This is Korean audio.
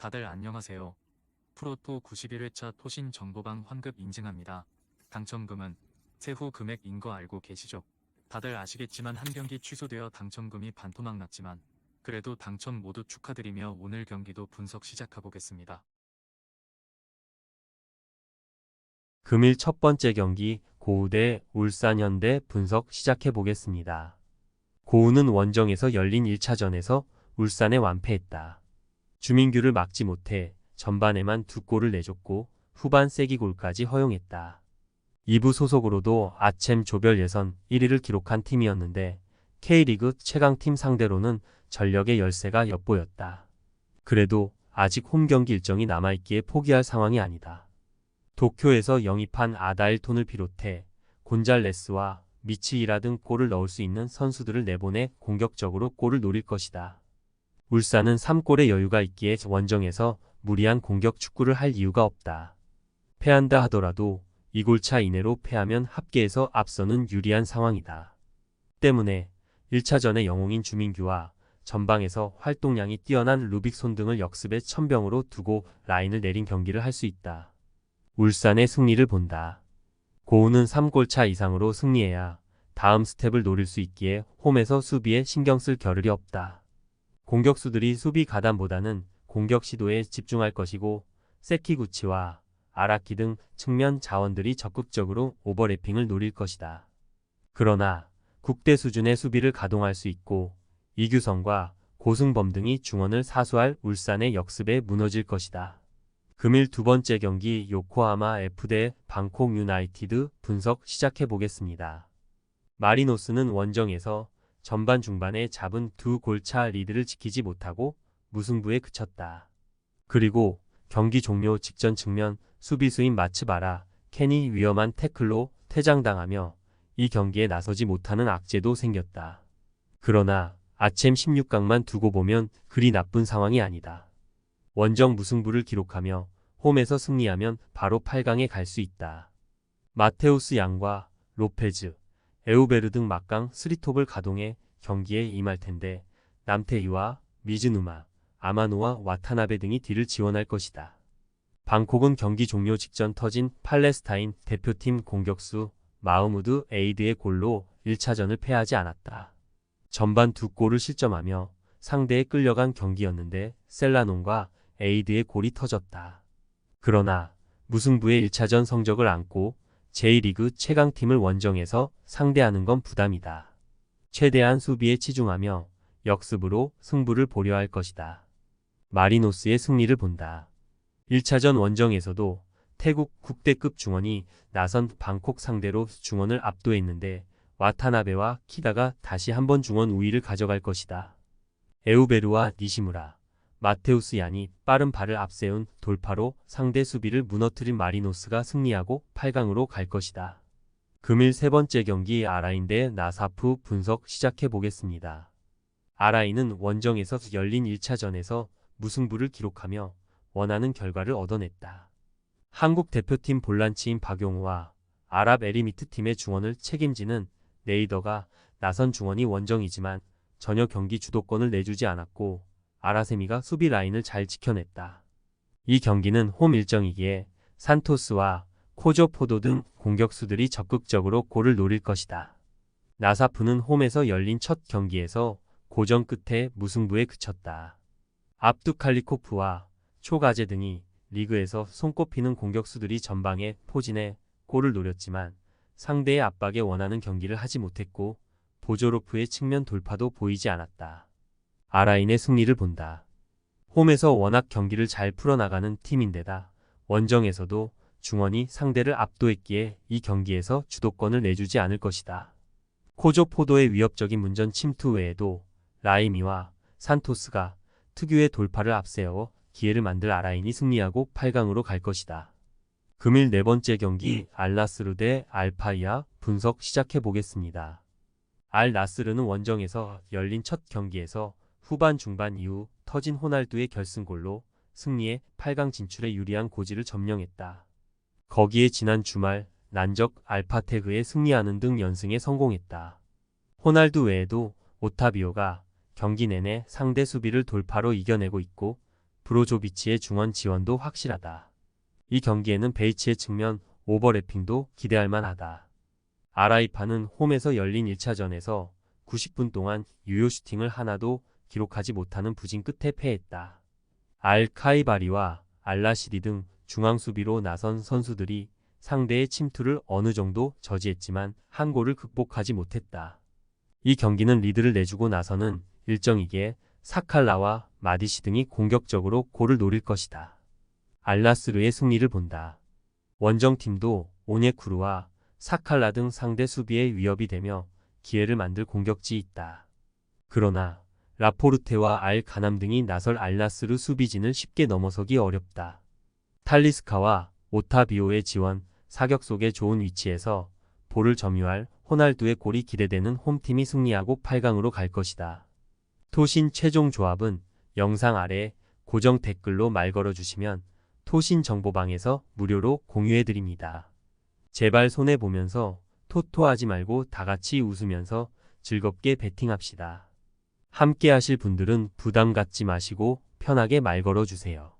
다들 안녕하세요. 프로토 91회차 토신 정보방 환급 인증합니다. 당첨금은 세후 금액인 거 알고 계시죠? 다들 아시겠지만 한 경기 취소되어 당첨금이 반토막 났지만 그래도 당첨 모두 축하드리며 오늘 경기도 분석 시작해보겠습니다. 금일 첫 번째 경기 고우 대 울산현대 분석 시작해 보겠습니다. 고우는 원정에서 열린 1차전에서 울산에 완패했다. 주민규를 막지 못해 전반에만 두 골을 내줬고 후반 세기골까지 허용했다. 2부 소속으로도 아챔 조별 예선 1위를 기록한 팀이었는데 K리그 최강팀 상대로는 전력의 열세가 엿보였다. 그래도 아직 홈 경기 일정이 남아있기에 포기할 상황이 아니다. 도쿄에서 영입한 아다일톤을 비롯해 곤잘레스와 미치이라 등 골을 넣을 수 있는 선수들을 내보내 공격적으로 골을 노릴 것이다. 울산은 3골의 여유가 있기에 원정에서 무리한 공격 축구를 할 이유가 없다. 패한다 하더라도 2골차 이내로 패하면 합계에서 앞서는 유리한 상황이다. 때문에 1차전의 영웅인 주민규와 전방에서 활동량이 뛰어난 루빅손 등을 역습의 천병으로 두고 라인을 내린 경기를 할 수 있다. 울산의 승리를 본다. 고우는 3골차 이상으로 승리해야 다음 스텝을 노릴 수 있기에 홈에서 수비에 신경 쓸 겨를이 없다. 공격수들이 수비 가담보다는 공격 시도에 집중할 것이고 세키구치와 아라키 등 측면 자원들이 적극적으로 오버래핑을 노릴 것이다. 그러나 국대 수준의 수비를 가동할 수 있고 이규성과 고승범 등이 중원을 사수할 울산의 역습에 무너질 것이다. 금일 두 번째 경기 요코하마 F대 방콕 유나이티드 분석 시작해 보겠습니다. 마리노스는 원정에서 전반 중반에 잡은 두 골차 리드를 지키지 못하고 무승부에 그쳤다. 그리고 경기 종료 직전 측면 수비수인 마츠바라 캔이 위험한 태클로 퇴장당하며 이 경기에 나서지 못하는 악재도 생겼다. 그러나 아챔 16강만 두고 보면 그리 나쁜 상황이 아니다. 원정 무승부를 기록하며 홈에서 승리하면 바로 8강에 갈 수 있다. 마테우스 양과 로페즈, 에우베르 등 막강 스리톱을 가동해 경기에 임할 텐데 남태희와 미즈누마, 아마노와 와타나베 등이 뒤를 지원할 것이다. 방콕은 경기 종료 직전 터진 팔레스타인 대표팀 공격수 마흐무드 에이드의 골로 1차전을 패하지 않았다. 전반 두 골을 실점하며 상대에 끌려간 경기였는데 셀라논과 에이드의 골이 터졌다. 그러나 무승부의 1차전 성적을 안고 제1리그 최강팀을 원정에서 상대하는 건 부담이다. 최대한 수비에 치중하며 역습으로 승부를 보려 할 것이다. 마리노스의 승리를 본다. 1차전 원정에서도 태국 국대급 중원이 나선 방콕 상대로 중원을 압도했는데 와타나베와 키다가 다시 한번 중원 우위를 가져갈 것이다. 에우베르와 니시무라, 마테우스 얀이 빠른 발을 앞세운 돌파로 상대 수비를 무너뜨린 마리노스가 승리하고 8강으로 갈 것이다. 금일 세 번째 경기 아라인 대 나사프 분석 시작해 보겠습니다. 아라인은 원정에서 열린 1차전에서 무승부를 기록하며 원하는 결과를 얻어냈다. 한국 대표팀 볼란치인 박용우와 아랍 에리미트 팀의 중원을 책임지는 네이더가 나선 중원이 원정이지만 전혀 경기 주도권을 내주지 않았고 아라세미가 수비 라인을 잘 지켜냈다. 이 경기는 홈 일정이기에 산토스와 코조포도 등 공격수들이 적극적으로 골을 노릴 것이다. 나사프는 홈에서 열린 첫 경기에서 고전 끝에 무승부에 그쳤다. 압두칼리코프와 초가제 등이 리그에서 손꼽히는 공격수들이 전방에 포진해 골을 노렸지만 상대의 압박에 원하는 경기를 하지 못했고 보조로프의 측면 돌파도 보이지 않았다. 아라인의 승리를 본다. 홈에서 워낙 경기를 잘 풀어나가는 팀인데다 원정에서도 중원이 상대를 압도했기에 이 경기에서 주도권을 내주지 않을 것이다. 코조포도의 위협적인 문전 침투 외에도 라이미와 산토스가 특유의 돌파를 앞세워 기회를 만들 아라인이 승리하고 8강으로 갈 것이다. 금일 네 번째 경기 알나스르 대 알파이아 분석 시작해 보겠습니다. 알 나스르는 원정에서 열린 첫 경기에서 후반 중반 이후 터진 호날두의 결승골로 승리해 8강 진출에 유리한 고지를 점령했다. 거기에 지난 주말 난적 알파테그에 승리하는 등 연승에 성공했다. 호날두 외에도 오타비오가 경기 내내 상대 수비를 돌파로 이겨내고 있고 브로조비치의 중원 지원도 확실하다. 이 경기에는 베이치의 측면 오버래핑도 기대할 만하다. 아라이파는 홈에서 열린 1차전에서 90분 동안 유효 슈팅을 하나도 기록하지 못하는 부진 끝에 패했다. 알 카이바리와 알라시디 등 중앙 수비로 나선 선수들이 상대의 침투를 어느 정도 저지했지만 한 골을 극복하지 못했다. 이 경기는 리드를 내주고 나서는 일정이게 사칼라와 마디시 등이 공격적으로 골을 노릴 것이다. 알라스르의 승리를 본다. 원정팀도 오네쿠르와 사칼라 등 상대 수비에 위협이 되며 기회를 만들 공격지 있다. 그러나 라포르테와 알 가남 등이 나설 알라스르 수비진을 쉽게 넘어서기 어렵다. 탈리스카와 오타비오의 지원, 사격 속의 좋은 위치에서 볼을 점유할 호날두의 골이 기대되는 홈팀이 승리하고 8강으로 갈 것이다. 토신 최종 조합은 영상 아래 고정 댓글로 말 걸어주시면 토신 정보방에서 무료로 공유해드립니다. 제발 손해보면서 토토하지 말고 다 같이 웃으면서 즐겁게 베팅합시다. 함께 하실 분들은 부담 갖지 마시고 편하게 말 걸어주세요.